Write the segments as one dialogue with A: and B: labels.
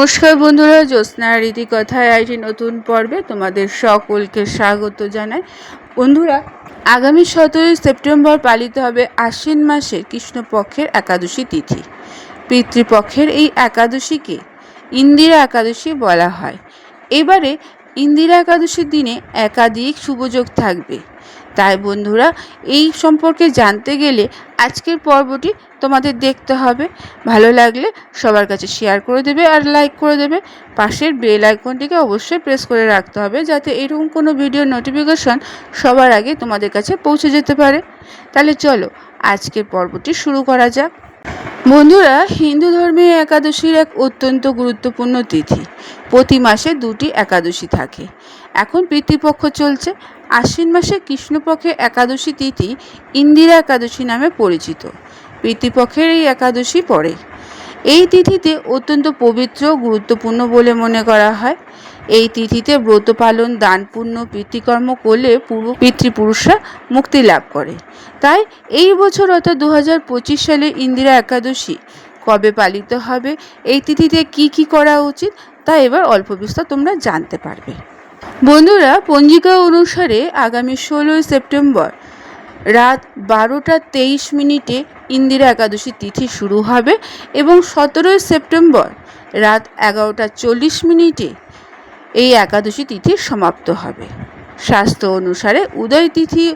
A: নমস্কার বন্ধুরা, জ্যোৎস্না রীতি কথায় একটি নতুন পর্বে তোমাদের সকলকে স্বাগত জানাই। বন্ধুরা, আগামী সতেরোই সেপ্টেম্বর পালিত হবে আশ্বিন মাসের কৃষ্ণপক্ষের একাদশী তিথি। পিতৃপক্ষের এই একাদশীকে ইন্দিরা একাদশী বলা হয়। এবারে ইন্দিরা একাদশীর দিনে একাধিক শুভযোগ থাকবে। তাই বন্ধুরা, এই সম্পর্কে জানতে গেলে আজকের পর্বটি তোমাদের দেখতে হবে। ভালো লাগলে সবার কাছে শেয়ার করে দেবে আর লাইক করে দেবে। পাশের বেল আইকনটিকে অবশ্যই প্রেস করে রাখতে হবে যাতে এরকম কোনো ভিডিও নোটিফিকেশন সবার আগে তোমাদের কাছে পৌঁছে যেতে পারে। তাহলে চলো, আজকের পর্বটি শুরু করা যাক। বন্ধুরা, হিন্দু ধর্মে একাদশীর এক অত্যন্ত গুরুত্বপূর্ণ তিথি। প্রতি মাসে দুটি একাদশী থাকে। এখন পিতৃপক্ষ চলছে আশ্বিন মাসে কৃষ্ণপক্ষের একাদশী তিথি ইন্দিরা একাদশী নামে পরিচিত। পিতৃপক্ষের এই একাদশী পড়ে এই তিথিতে অত্যন্ত পবিত্র গুরুত্বপূর্ণ বলে মনে করা হয়। এই তিথিতে ব্রত পালন, দান পুণ্য, পিতৃকর্ম করলে পূর্ব পিতৃপুরুষরা মুক্তি লাভ করে। তাই এই বছর অর্থাৎ দু হাজার পঁচিশ সালে ইন্দিরা একাদশী কবে পালিত হবে, এই তিথিতে কি কি করা উচিত, তা এবার অল্প বিস্তর তোমরা জানতে পারবে। বন্ধুরা, পঞ্জিকা অনুসারে আগামী ষোলোই সেপ্টেম্বর রাত বারোটা তেইশ মিনিটে ইন্দিরা একাদশী তিথি শুরু হবে এবং সতেরোই সেপ্টেম্বর রাত এগারোটা চল্লিশ মিনিটে এই একাদশী তিথি সমাপ্ত হবে। স্বাস্থ্য অনুসারে উদয় তিথি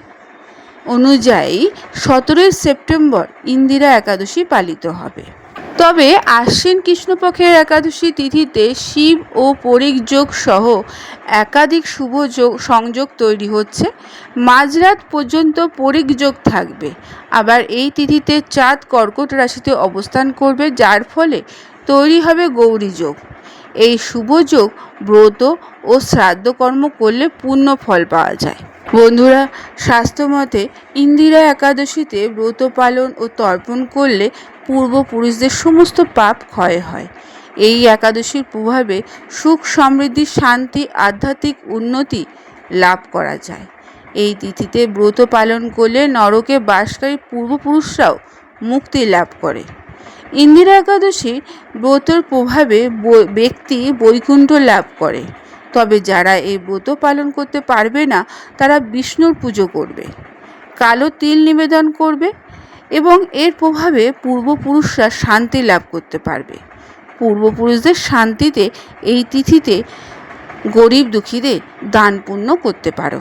A: অনুযায়ী সতেরোই সেপ্টেম্বর ইন্দিরা একাদশী পালিত হবে। তবে আশ্বিন কৃষ্ণপক্ষের একাদশী তিথিতে শিব ও পরিক যোগ সহ একাধিক শুভ যোগ সংযোগ তৈরি হচ্ছে। মাঝরাত পর্যন্ত পরিক যোগ থাকবে। আবার এই তিথিতে চাঁদ কর্কট রাশিতে অবস্থান করবে, যার ফলে তৈরি হবে গৌরী যোগ। এই শুভযোগ ব্রত ও শ্রাদ্ধকর্ম করলে পূর্ণ ফল পাওয়া যায়। বন্ধুরা, স্বাস্থ্যমতে ইন্দিরা একাদশীতে ব্রত পালন ও তর্পণ করলে পূর্বপুরুষদের সমস্ত পাপ ক্ষয় হয়। এই একাদশীর প্রভাবে সুখ সমৃদ্ধি, শান্তি, আধ্যাত্মিক উন্নতি লাভ করা যায়। এই তিথিতে ব্রত পালন করলে নরকে বাসকারী পূর্বপুরুষরাও মুক্তি লাভ করে। ইন্দিরা একাদশী ব্রতর প্রভাবে ব্যক্তি বৈকুণ্ঠ লাভ করে। তবে যারা এই ব্রত পালন করতে পারবে না, তারা বিষ্ণুর পুজো করবে, কালো তিল নিবেদন করবে এবং এর প্রভাবে পূর্বপুরুষরা শান্তি লাভ করতে পারবে। পূর্বপুরুষদের শান্তিতে এই তিথিতে গরিব দুঃখীদের দান পুণ্য করতে পারো।